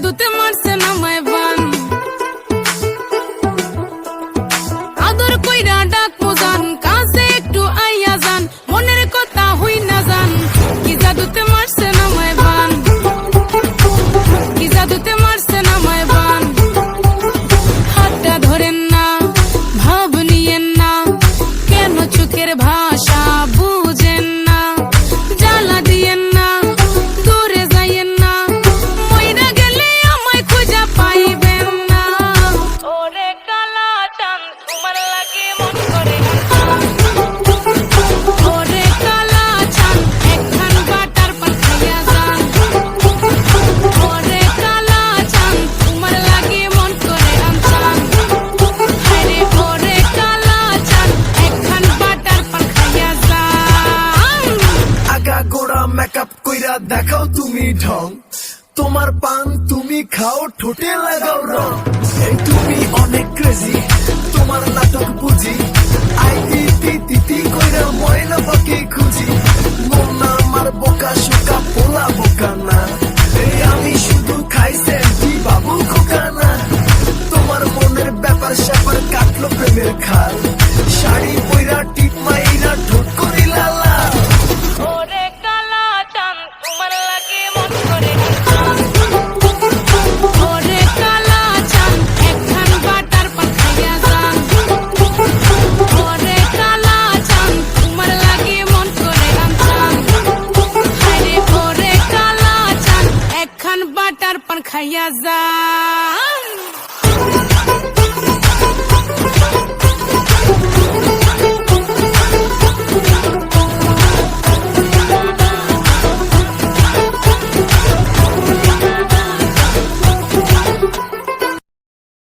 du-te mă să nu mai চাপ কইরা দেখাও তুমি ঢং। তোমার পান তুমি খাও, ঠোঁটে লাগাও রং। এই তুমি অনেক ক্রেজি তোমার নাটক বুঝি আই তিতি তিতি কইরা ময়না খুঁজি। মন আমার বোকা শোকা পোলা বোকা না। এই আমি শুধু খাইছে বাবু খোকা না। তোমার মনের ব্যাপার স্যাপার কাটলো প্রেমের খাল। শাড়ি Yazar